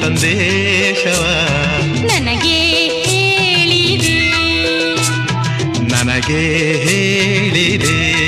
ಸಂದೇಶವ. ನನಗೆ ಹೇಳಿದೆ. ನನಗೆ ಹೇಳಿದೆ.